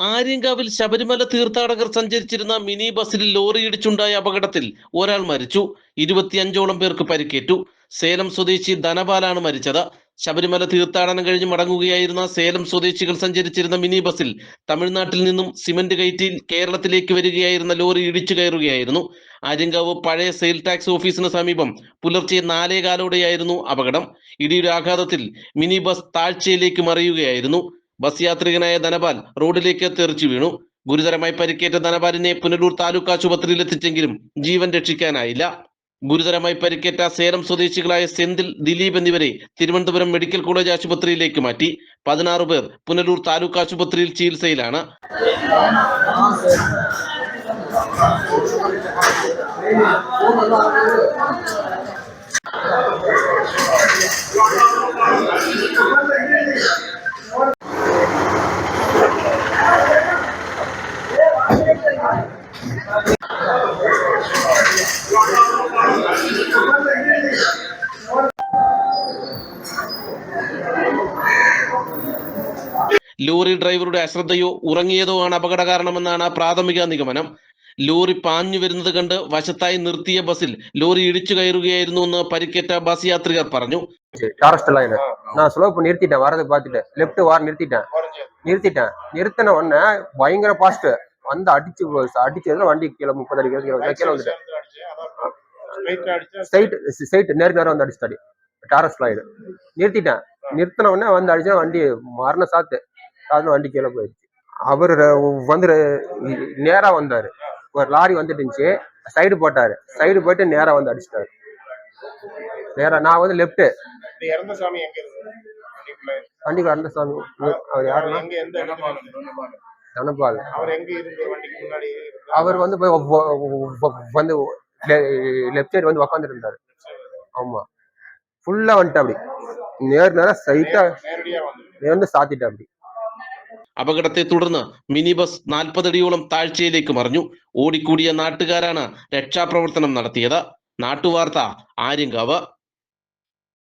ആര്യങ്കാവിൽ ശബരിമല തീർത്ഥാടകർ സഞ്ചരിച്ചിരുന്ന മിനി ബസ്സിൽ ലോറി ഇടിച്ചുണ്ടായ അപകടത്തിൽ ഒരാൾ മരിച്ചു. ഇരുപത്തിയഞ്ചോളം പേർക്ക് പരിക്കേറ്റു. സേലം സ്വദേശി ധനപാലാണ് മരിച്ചത്. ശബരിമല തീർത്ഥാടനം കഴിഞ്ഞ് മടങ്ങുകയായിരുന്ന സേലം സ്വദേശികൾ സഞ്ചരിച്ചിരുന്ന മിനി ബസ്സിൽ തമിഴ്നാട്ടിൽ നിന്നും സിമന്റ് കയറ്റി കേരളത്തിലേക്ക് വരികയായിരുന്ന ലോറി ഇടിച്ചു കയറുകയായിരുന്നു. ആര്യങ്കാവ് പഴയ സെയിൽ ടാക്സ് ഓഫീസിന് സമീപം പുലർച്ചെ നാലേകാലോടെയായിരുന്നു അപകടം. ഇടിയുടെ ആഘാതത്തിൽ മിനി ബസ് താഴ്ചയിലേക്ക് മറിയുകയായിരുന്നു. ബസ് യാത്രികനായ ധനപാൽ റോഡിലേക്ക് തെറിച്ചു വീണു. ഗുരുതരമായി പരിക്കേറ്റ ധനപാലിനെ പുനലൂർ താലൂക്ക് ആശുപത്രിയിൽ എത്തിച്ചെങ്കിലും ജീവൻ രക്ഷിക്കാനായില്ല. ഗുരുതരമായി പരിക്കേറ്റ സേലം സ്വദേശികളായ സെന്തിൽ ദിലീപ് എന്നിവരെ തിരുവനന്തപുരം മെഡിക്കൽ കോളേജ് ആശുപത്രിയിലേക്ക് മാറ്റി. പതിനാറ് പേർ പുനലൂർ താലൂക്ക് ആശുപത്രിയിൽ ചികിത്സയിലാണ്. ലോറി ഡ്രൈവറുടെ അശ്രദ്ധയോ ഉറങ്ങിയതോ ആണ് അപകട കാരണമെന്നാണ് പ്രാഥമിക നിഗമനം ലോറി പാഞ്ഞു വരുന്നത് കണ്ട് വശത്തായി നിർത്തിയ ബസ്സിൽ ലോറി ഇടിച്ചു കയറുകയായിരുന്നു എന്ന് പരിക്കേറ്റ ബസ് യാത്രികർ പറഞ്ഞു டாரஸ்ட் லைன் நான் ஸ்லோ பண்ணி நிறுத்திட்டேன் வரதை பார்த்துட்டு லெஃப்ட் வார நிறுத்திட்டேன் நிறுத்திட்டேன் நிறுத்தின உடனே பயங்கர ஃபாஸ்ட் வந்து அடிச்சு அடிச்சதுல வண்டி கீழே முப்பது அடி கீழே கீழே வந்துட்டேன் ஸ்ட்ரைட் ஸ்ட்ரைட் நேர் நேரம் வந்து அடிச்சிட்டாடி. டாரஸ் லைன் நிறுத்திட்டேன். நிறுத்தின உடனே வந்து அடிச்சா வண்டி மரண சாத்து சாத்து வண்டி கீழே போயிடுச்சு. அவர் வந்து நேரா வந்தாரு. ஒரு லாரி வந்துட்டு இருந்துச்சு சைடு போட்டாரு. சைடு போயிட்டு நேரா வந்து அடிச்சிட்டாரு. நேரா நான் வந்து லெஃப்ட் இந்த இறந்த சாமி எங்க இருக்கு? வண்டிக்குள்ள. வண்டிக்கு அந்த சாமி. அவர் யாருன்னா? எங்க எந்த இடத்துல இருக்கு? தனபால் அவர் எங்க இருந்து வண்டிக்கு முன்னாடி இருந்தாரு? அவர் வந்து போய் வ- வ- வ- வந்து லெஃப்ட் சைடு வந்து உக்காந்துட்டு இருந்தாரு ஆமா ஃபுல்லா வந்துட்டு அப்படி நேர் நேரா ஸ்ட்ரைட்டா நேரடியா வந்து நேர்ந்து சாத்திட்டு அப்படி അപകടത്തെ തുടർന്ന് മിനി ബസ് നാൽപ്പതടിയോളം താഴ്ചയിലേക്ക് മറിഞ്ഞു ഓടിക്കൂടിയ നാട്ടുകാരാണ് രക്ഷാപ്രവർത്തനം നടത്തിയത് നാട്ടുവാർത്ത ആര്യങ്കാവ്